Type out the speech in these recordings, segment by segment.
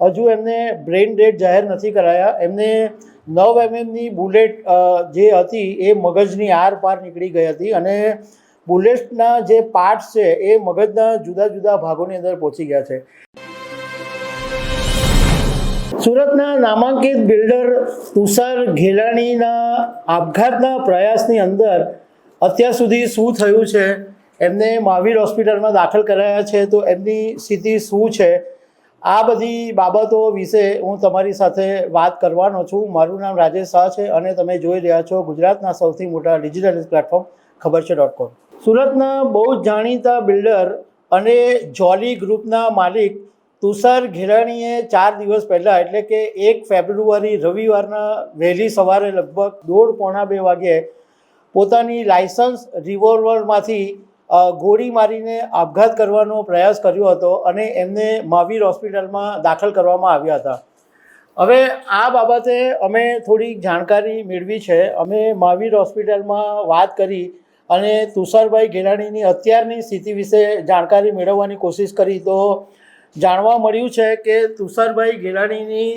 હજુ એમને brain dead જાહેર નથી કરાયા. એમને નવ એમએમની બુલેટ જે હતી એ મગજની આર પાર નીકળી ગઈ હતી અને બુલેટના જે પાર્ટ્સ છે એ મગજના જુદા જુદા ભાગોની અંદર પહોંચી ગયા છે. સુરતના નામાંકિત બિલ્ડર તુષાર ઘેલાણીના આપઘાતના પ્રયાસની અંદર અત્યાર સુધી શું થયું છે? એમને મહાવીર હોસ્પિટલમાં દાખલ કરાયા છે તો એમની સ્થિતિ શું છે? આ બધી બાબતો વિશે હું તમારી સાથે વાત કરવાનો છું. મારું નામ રાજેશ શાહ છે અને તમે જોઈ રહ્યા છો ગુજરાતના સૌથી મોટા ડિજિટલ પ્લેટફોર્મ ખબર છે ડોટ કોમ સુરતના બહુ જ જાણીતા બિલ્ડર અને જોલી ગ્રુપના માલિક તુષાર ઘેરાણીએ ચાર દિવસ પહેલાં, એટલે કે એક ફેબ્રુઆરી રવિવારના વહેલી સવારે લગભગ દોઢ પોણા બે વાગ્યે પોતાની લાયસન્સ રિવોલ્વરમાંથી ગોળી મારીને આપઘાત કરવાનો પ્રયાસ કર્યો હતો અને એમને મહાવીર હોસ્પિટલમાં દાખલ કરવામાં આવ્યા હતા. હવે આ બાબતે અમે થોડીક જાણકારી મેળવી છે. અમે મહાવીર હોસ્પિટલમાં વાત કરી અને તુષારભાઈ ઘેરાણીની અત્યારની સ્થિતિ વિશે જાણકારી મેળવવાની કોશિશ કરી. તો જાણવા મળ્યું છે કે તુષારભાઈ ગેલાણીની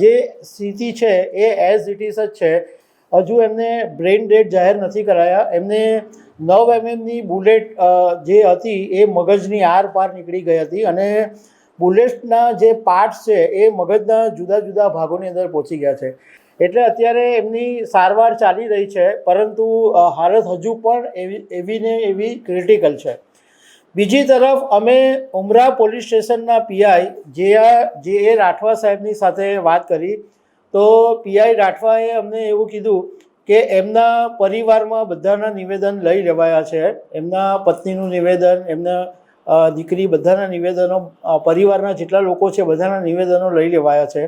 જે સ્થિતિ છે એ એઝ ઇટ ઇઝ જ છે. હજુ એમને બ્રેઇન ડેડ જાહેર નથી કરાયા. એમને નવ એમએમની બુલેટ જે હતી એ મગજની આર પાર નીકળી ગઈ હતી અને બુલેટના જે પાર્ટ્સ છે એ મગજના જુદા જુદા ભાગોની અંદર પહોંચી ગયા છે. એટલે અત્યારે એમની સારવાર ચાલી રહી છે, પરંતુ હાલત હજુ પણ એવી એવી ને એવી ક્રિટિકલ છે. બીજી તરફ અમે ઉમરા પોલીસ સ્ટેશનના પીઆઈ જે જે એ રાઠવા સાહેબની સાથે વાત કરી, તો પીઆઈ રાઠવાએ અમને એવું કીધું કે એમના પરિવારમાં બધાના નિવેદન લઈ લેવાયા છે. એમના પત્નીનું નિવેદન, એમના દીકરી બધાના નિવેદનો પરિવારના જેટલા લોકો છે બધાના નિવેદનો લઈ લેવાયા છે.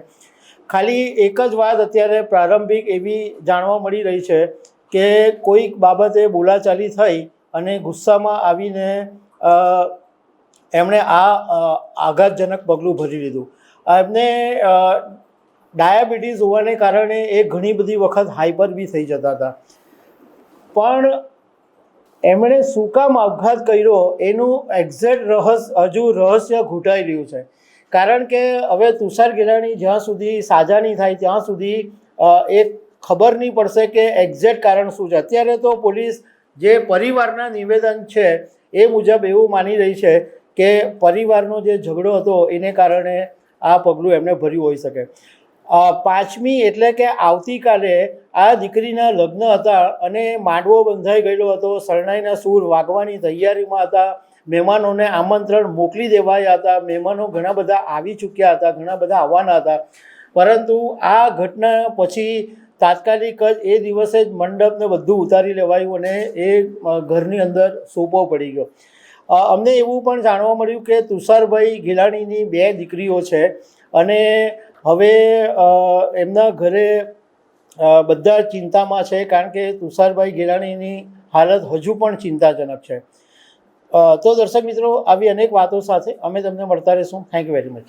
ખાલી એક જ વાત અત્યારે પ્રારંભિક એવી જાણવા મળી રહી છે કે કોઈક બાબતે બોલાચાલી થઈ અને ગુસ્સામાં આવીને એમણે આ આઘાતજનક પગલું ભરી લીધું. એમને ડાયાબિટીસ હોવાને કારણે એ ઘણી બધી વખત હાઈપર બી થઈ જતા હતા. પણ એમણે શું કામ આપઘાત કર્યો એનું એક્ઝેક્ટ રહસ્ય હજુ રહસ્ય ઘૂંટાઈ રહ્યું છે. કારણ કે હવે તુષાર ગિરાણી જ્યાં સુધી સાજા નહીં થાય ત્યાં સુધી એ ખબર નહીં પડશે કે એક્ઝેક્ટ કારણ શું છે. અત્યારે તો પોલીસ જે પરિવારના નિવેદન છે એ મુજબ એવું માની રહી છે કે પરિવારનો જે ઝઘડો હતો એને કારણે આ પગલું એમણે ભર્યું હોઈ શકે. પાંચમી એટલે કે આવતીકાલે આ દીકરીના લગ્ન હતા અને માંડવો બંધાઈ ગયેલો હતો, શરણાઈના સૂર વાગવાની તૈયારીમાં હતા, મહેમાનોને આમંત્રણ મોકલી દેવાયા હતા, મહેમાનો ઘણા બધા આવી ચૂક્યા હતા, ઘણા બધા આવવાના હતા. પરંતુ આ ઘટના પછી તાત્કાલિક જ એ દિવસે જ મંડપને બધું ઉતારી લેવાયું અને એ ઘરની અંદર સોંપો પડી ગયો. અમને એવું પણ જાણવા મળ્યું કે તુષારભાઈ ગિલાણીની બે દીકરીઓ છે અને હવે એમના ઘરે બધા ચિંતામાં છે કારણ કે તુષારભાઈ ગેલાણીની હાલત હજુ પણ ચિંતાજનક છે. તો દર્શક મિત્રો, આવી અનેક વાતો સાથે અમે તમને મળતા રહીશું. Thank you very much